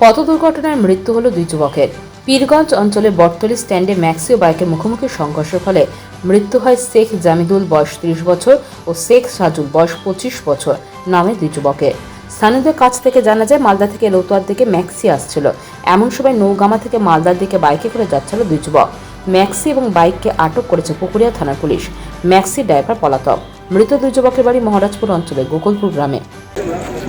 পথ দুর্ঘটনায় মৃত্যু হলো দুই যুবকের। পীরগঞ্জ অঞ্চলে বটতলি স্ট্যান্ডে ম্যাক্সি ও বাইকের মুখোমুখি সংঘর্ষের ফলে মৃত্যু হয় শেখ জামিদুল বয়স ত্রিশ বছর ও শেখ সাজুল বয়স পঁচিশ বছর নামে দুই যুবকের। স্থানীয়দের কাছ থেকে জানা যায়, মালদা থেকে রতুয়ার দিকে ম্যাক্সি আসছিল। এমন সময় নৌগামা থেকে মালদার দিকে বাইকে করে যাচ্ছিল দুই যুবক। ম্যাক্সি এবং বাইককে আটক করেছে পুকুরিয়া থানার পুলিশ। ম্যাক্সি ড্রাইভার পলাতক। মৃত দুই যুবকের বাড়ি মহারাজপুর অঞ্চলে গোকুলপুর গ্রামে।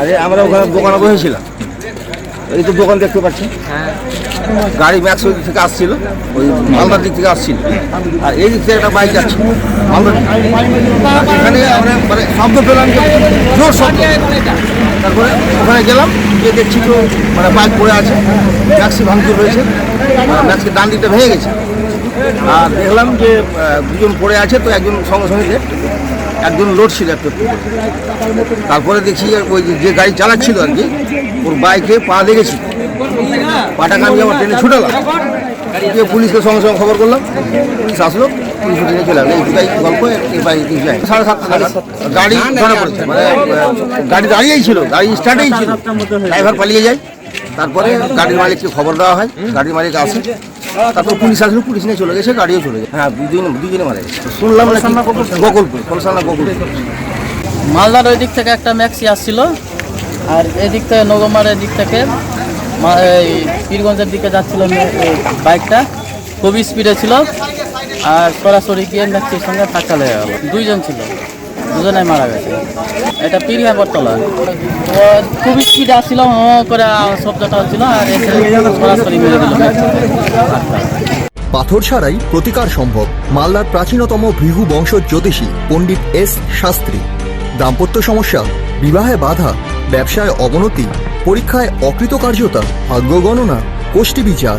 আরে, আমরা ওখানে দোকানে বসেছিলাম। এই তো দোকান দেখতে পাচ্ছি। গাড়ি ম্যাক্স ওই দিক থেকে আসছিল, ওই মালদার দিক থেকে আসছিল। আর এই দিক থেকে একটা বাইক যাচ্ছে। মালদার এখানে আমরা মানে শব্দ পেলাম জোর শব্দ। তারপরে ওখানে গেলাম, গিয়ে দেখছি তো মানে বাইক পড়ে আছে ম্যাক্সি ভাঙচুর রয়েছে ম্যাক্সি ডান দিকটা ভেঙে গেছে। আর দেখলাম যে দুজন পড়ে আছে তো একজন সঙ্গে সঙ্গে। একজন লোড ছিল একটা তারপরে দেখি ওই যে গাড়ি চালাচ্ছিল আর কি ওর বাইকে পা লেগেছিল পাটাকে আমি আমার ট্রেনে ছুটালাম। দিয়ে পুলিশকে সঙ্গে সঙ্গে খবর করলাম। পুলিশ আসলো পুলিশ ট্রেনে চলে গেলো এইটাই গল্প সাড়ে সাতটা গাড়ি ধরা পড়েছে। মানে গাড়ি দাঁড়িয়েই ছিল গাড়ি স্টার্টেই ছিল। ড্রাইভার পালিয়ে যায়। তারপরে গাড়ির মালিককে খবর দেওয়া হয়। গাড়ির মালিক আসে। তারপর পুলিশ আসলো পুলিশ নিয়ে চলে গেছে গাড়িও চলে গেছে। হ্যাঁ দুদিন দুজনে মারা গেছে। শুনলাম নাকি গোকুলপুর। কলসানা গোকুলপুর মালদার ওই দিক থেকে একটা ম্যাক্সি আসছিল আর এদিক থেকে নগমার দিক থেকে এই পীরগঞ্জের দিকে যাচ্ছিল মে- বাইকটা। খুবই স্পিডে ছিল আর সরাসরি গিয়ে ম্যাক্সির সঙ্গে ধাক্কা লেগে গেল। দুইজন ছিল। দুজনে মারা গেছে। এটা পীরহা বটতলা। ও খুব স্পিডে আসছিল হ করে শব্দটা হচ্ছিল, আর সরাসরি মেরে দিল। পাথর ছাড়াই প্রতিকার সম্ভব, মালদার প্রাচীনতম ভৃহু বংশ জ্যোতিষী পণ্ডিত এস শাস্ত্রী। দাম্পত্য সমস্যা, বিবাহে বাধা, ব্যবসায় অবনতি, পরীক্ষায় অকৃতকার্যতা, ভাগ্য গণনা গোষ্ঠী বিচার।